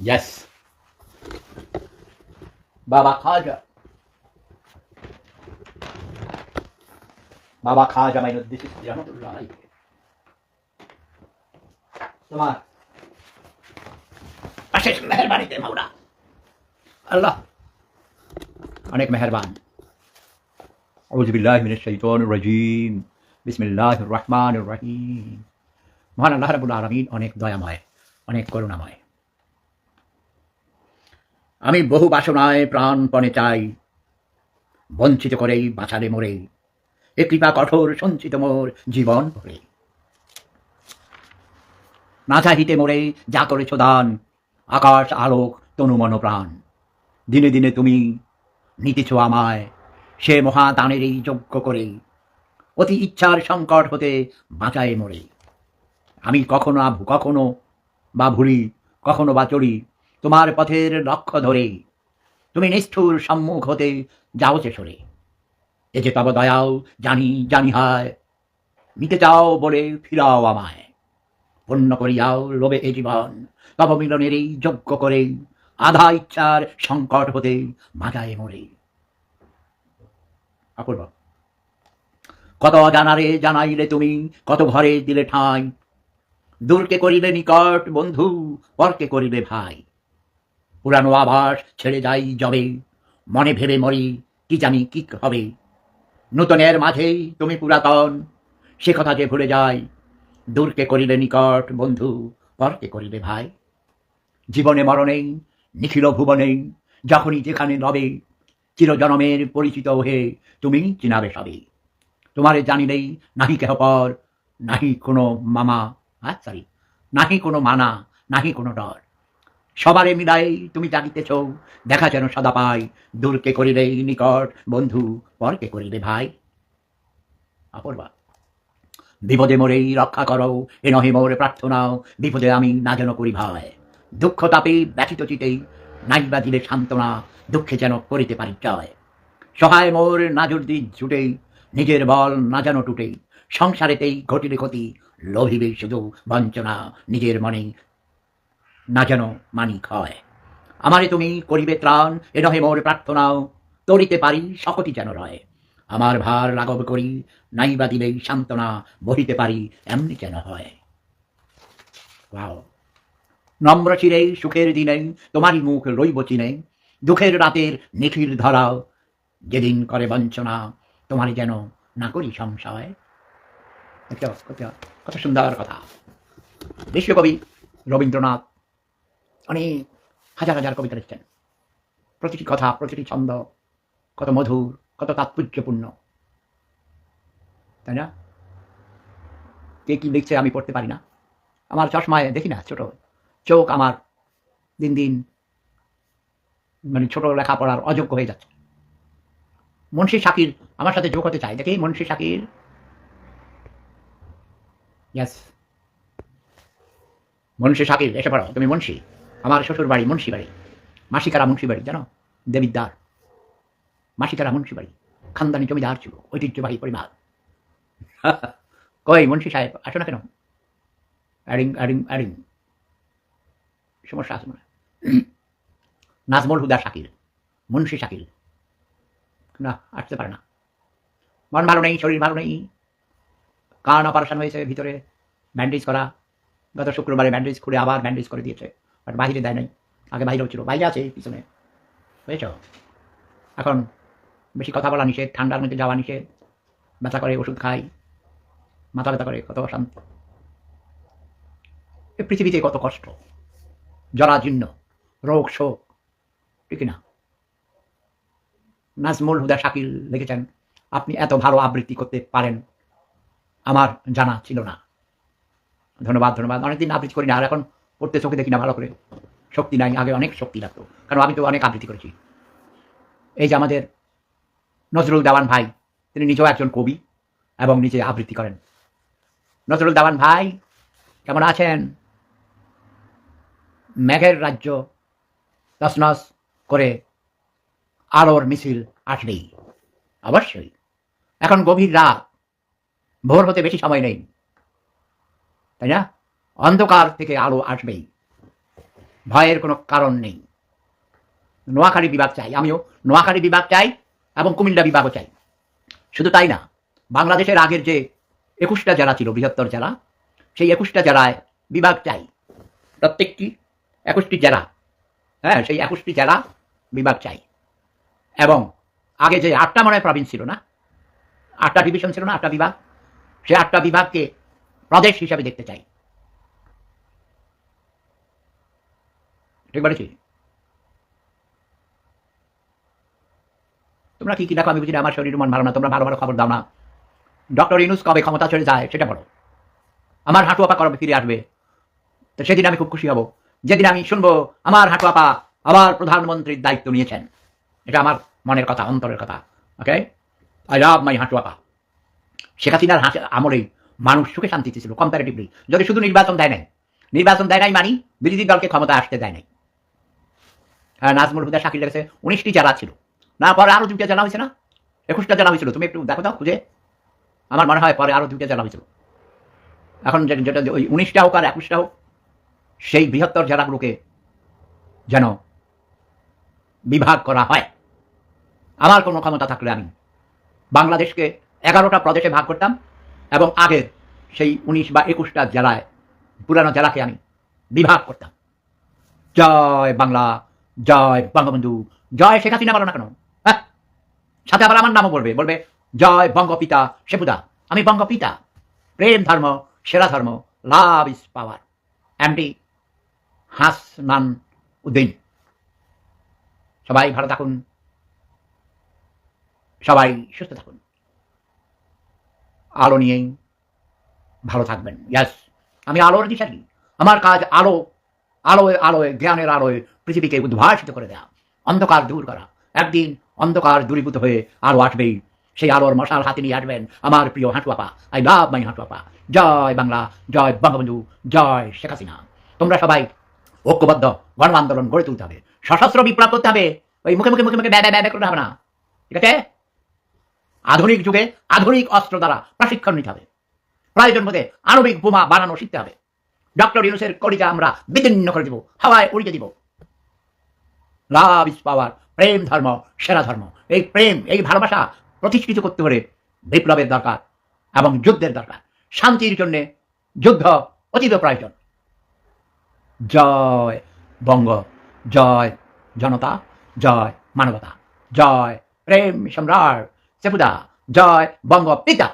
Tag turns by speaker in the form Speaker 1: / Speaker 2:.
Speaker 1: Yes. বাবা খাজা বাবা খাজা মাইনুদ্দিন চিশতি রহমতুল্লাহ আলাইহি। তোমার অশেষ মেহরবানিতে মাওলা আল্লাহ অনেক মেহরবান أعوذ بالله من الشيطان الرجيم بسم الله الرحمن الرحيم মহান আল্লাহ রাবুল আলমিন অনেক দয়াময় অনেক করুণাময় আমি বহু বাসনায় প্রাণপণে চাই। বঞ্চিত করেই বাঁচালে মোরে। এ কৃপা কঠোর, সঞ্চিত মোর জীবন ভরে। না চাহিতে মোরে যা করেছ দান, আকাশ, আলোক, তনু মন, প্রাণ। দিনে দিনে তুমি নিতেছ আমায় সে মহাদানের এই যজ্ঞ করে। অতি ইচ্ছার সংকট হতে বাঁচায় মোরে। আমি কখনো আভ- কখনো বা ভুলি, কখনো বা চলি তোমার পথের লক্ষ্য ধরে। তুমি নিষ্ঠুর সম্মুখ হতে যাও সে সরে এ যে তব দয়াও জানি জানি হায়। নিতে চাও বলে ফিরাও আমায়। পূর্ণ করিয়াও লোভে এ জীবন। তব মিলনের এই যজ্ঞ করে আধা ইচ্ছার সংকট হতে বাঁচায় মরে। অপূর্ব। কত জানারে জানাইলে তুমি, কত ঘরে দিলে ঠাঁই। দূরকে করিলে নিকট বন্ধু, পরকে করিলে ভাই। পুরানো আভাস ছেড়ে যাই যবে। মনে ভেবে মরি কি জানি কি হবে। নূতনের মাঝেই তুমি পুরাতন, সে কথা যে ভুলে যায় দূরকে করিলে নিকট বন্ধু, পরকে করিলে ভাই। জীবনে মরণে, নিখিল ভুবনে, যখনই যেখানে রবে চিরজনমের পরিচিত হয়ে তুমি চিনাবে সবে। তোমারে জানিলেই নাহি কেহ পর, নাহি কোনো মামা হ্যাঁ সরি নাহি কোনো মানা, নাহি কোনো ডর। সবারে মিলাই তুমি জাগিতেছ। দেখা যেন সদা পাই। দূরকে করিলে নিকট বন্ধু, পরকে করিলে ভাই। অপূর্বা। বিপদে মোরেই রক্ষা করো। এ নহে মোর প্রার্থনাও। বিপদে আমি না যেন করি ভয় দুঃখ তাপে ব্যথিত চিতেই নাইবা দিলে সান্ত্বনা। দুঃখে যেন করিতে পারি জয়। সহায় মোর নাজর দিক জুটেই নিজের বল না যেন টুটেই সংসারেতেই ঘটিলে ক্ষতি। লোভিবে শুধু বঞ্চনা। নিজের মনে না যেন মানি ক্ষয় আমারে তুমি করিবে ত্রাণ, এ নহে মোর প্রার্থনাও। তরিতে পারি সকটি যেন রয়। আমার ভার লাঘব করি, নাইবা দিলেই সান্ত্বনা বহিতে পারি, এমনি যেন হয়। Wow. নম্র চিরে সুখের দিনে তোমারই মুখ রইব চিনে। দুঃখের রাতের নিখিল ধরাও, যেদিন করে বঞ্চনা, তোমারই যেন না করি সংশয়। কত সুন্দর কথা। বিশ্বকবি রবীন্দ্রনাথ অনেক হাজার হাজার কবিতা লিখছেন প্রতিটি কথা, প্রতিটি ছন্দ কত মধুর, কত তাৎপর্যপূর্ণ। তাই না? কে কি লিখছে আমি পড়তে পারি না। আমার চশমায় দেখি না ছোট। চোখ আমার দিন দিন মানে ছোট লেখাপড়ার অযোগ্য হয়ে যাচ্ছে। মুন্সি শাকির আমার সাথে যোগ হতে চাই দেখি মুন্সি শাকির। ইয়াস মুন্সি শাকির, এসে পড়ো। তুমি মুন্সি। আমার শ্বশুর বাড়ি মুন্সি বাড়ি মাসিকারা মুন্সি বাড়ি জানো? দেবিদ্দার মাসিকারা মুন্সি বাড়ি খানদানি জমিদার ছিল ঐতিহ্যবাহী পরিবার। কই মুন্সি সাহেব, আসো না কেন? অ্যাডিং অ্যাডিং অ্যাডিং সমস্যা আছে। নাজমুল হুদা শাকিল, মুন্সি শাকিল। না, আসতে পারে না। মন ভালো নেই, শরীর ভালো নেই। কান অপারেশন হয়েছে ভিতরে ব্যান্ডেজ করা। গত শুক্রবারে ব্যান্ডেজ খুলে আবার ব্যান্ডেজ করে দিয়েছে। বাট বাহিরে দেয় নাই। আগে বাইরেও ছিল। বাইরে আছে পিছনে। বুঝেছ? এখন বেশি কথা বলা নিষেধ ঠান্ডার মধ্যে যাওয়া নিষেধ, ব্যথা করে, ওষুধ খাই, মাথা ব্যথা করে, কত অশান্ত। এ পৃথিবীতে কত কষ্ট। জরাজীর্ণ, রোগ শোক, ঠিক না? নাজমুল হুদা শাকিল লিখেছেন, আপনি এত ভালো আবৃত্তি করতে পারেন, আমার জানা ছিল না। ধন্যবাদ ধন্যবাদ। অনেকদিন আবৃত্তি করি না, আর এখন পড়তে চোখে দেখি না, ভালো করে। শক্তি নাই, আগে অনেক শক্তি লাগতো। কারণ আমি তো অনেক আবৃত্তি করেছি। এই যে আমাদের নজরুল দেওয়ান ভাই, তিনি নিজেও একজন কবি এবং নিজে আবৃত্তি করেন। নজরুল দেওয়ান ভাই, কেমন আছেন? মেঘের রাজ্য তসনস করে আলোর মিছিল আসলেই অবশ্যই। এখন গভীর রাত। ভোর হতে বেশি সময় নেই। তাই না? অন্ধকার থেকে আলো আসবেই। ভয়ের কোনো কারণ নেই। নোয়াখালী বিভাগ চাই, আমিও নোয়াখালী বিভাগ চাই এবং কুমিল্লা বিভাগও চাই। শুধু তাই না, বাংলাদেশের আগের যে একুশটা জেলা ছিল, বৃহত্তর জেলা, সেই একুশটা জেলায় বিভাগ চাই। প্রত্যেকটি একুশটি জেলা। হ্যাঁ সেই একুশটি জেলা বিভাগ চাই। এবং আগে যে আটটা মনে প্রভিন্স ছিল না, আটটা ডিভিশন ছিল না, আটটা বিভাগ সে আটটা বিভাগকে প্রদেশ হিসাবে দেখতে চাই। ঠিক বলেছি তোমরা কি কি দেখো? আমি বুঝি আমার শরীর মন ভালো না, তোমরা ভালো ভালো খবর দাও না। ডক্টর ইনুস কবে ক্ষমতা চলে যায় সেটা বলো। আমার হাঁটু আপা কবে ফিরে আসবে। তো সেদিন আমি খুব খুশি হব। যেদিন আমি শুনব, আমার হাঁটু আপা আবার প্রধানমন্ত্রীর দায়িত্ব নিয়েছেন। এটা আমার মনের কথা, অন্তরের কথা, ওকে? আই লাভ মাই হাঁটু আপা। শেখ হাসিনার হাসি আমলেই মানুষ সুখে শান্তিতে ছিল কম্পারেটিভলি যদি শুধু নির্বাচন দেয় নাই। নির্বাচন দেয় নাই মানি বিরোধী দলকে ক্ষমতা আসতে দেয় নাই। নাজমুল হুদা শাকিল লেগেছে। উনিশটি জেলা ছিল। না, পরে আরও দুইটা জেলা হয়েছে না? একুশটা জেলা হয়েছিল। তুমি একটু দেখো দাও খুঁজে। আমার মনে হয় পরে আরও দুইটা জেলা হয়েছিল। এখন যেটা ওই উনিশটা হোক আর একুশটা হোক, সেই বৃহত্তর জেলাগুলোকে যেন বিভাগ করা হয়। আমার কোনো ক্ষমতা থাকলে আমি বাংলাদেশকে এগারোটা প্রদেশে ভাগ করতাম এবং আগের সেই উনিশ বা একুশটা জেলায়, পুরানো জেলাকে আমি বিভাগ করতাম। জয় বাংলা। জয় বঙ্গবন্ধু, জয় শেখ হাসিনা বলো না কেন? হ্যাঁ? সাথে আবার আমার নামও বলবে বলবে, জয় বঙ্গপিতা শেপুদা আমি বঙ্গপিতা। প্রেম ধর্ম, সেরা ধর্ম, love is power. MD Hasnan Uddin. সবাই ভালো থাকুন। সবাই সুস্থ থাকুন। আলো নিয়েই ভালো থাকবেন। ইয়াস আমি আলোর দিশারি। আমার কাজ আলো। আলোয় আলোয়, জ্ঞানের আলোয় পৃথিবীকে উদ্ভাসিত করে দেওয়া অন্ধকার দূর করা। একদিন অন্ধকার দূরীভূত হয়ে আলো আসবেই। সেই আলোর মশাল হাতে নিয়ে আসবেন আমার প্রিয় হাঁটুয়াপা আই লাভ মাই হাঁটুয়াপা জয় বাংলা, জয় বঙ্গবন্ধু, জয় শেখ হাসিনা। তোমরা সবাই ঐক্যবদ্ধ গণ আন্দোলন গড়ে তুলতে হবে। সশস্ত্র বিপ্লব করতে হবে। ওই মুখে মুখে মুখে মুখে ব্যয় ব্যয় করতে হবে না। ঠিক আছে? আধুনিক যুগে আধুনিক অস্ত্র দ্বারা প্রশিক্ষণ নিতে হবে। প্রয়োজন মধ্যে আণবিক বোমা বানানো শিখতে হবে। ডক্টর ইউনুসের কলিজা আমরা বিদীর্ণ করে দিব, হাওয়ায় উড়িয়ে দিব। লাভ ইজ পাওয়ার প্রেম ধর্ম, সেরা ধর্ম। এই প্রেম, এই ভালোবাসা প্রতিষ্ঠিত করতে হলে বিপ্লবের দরকার এবং যুদ্ধের দরকার। শান্তির জন্য যুদ্ধ অতীব প্রয়োজন। জয় বঙ্গ, জয় জনতা, জয় মানবতা, জয় প্রেম সম্রাট সেপুদা, জয় বঙ্গ পিতা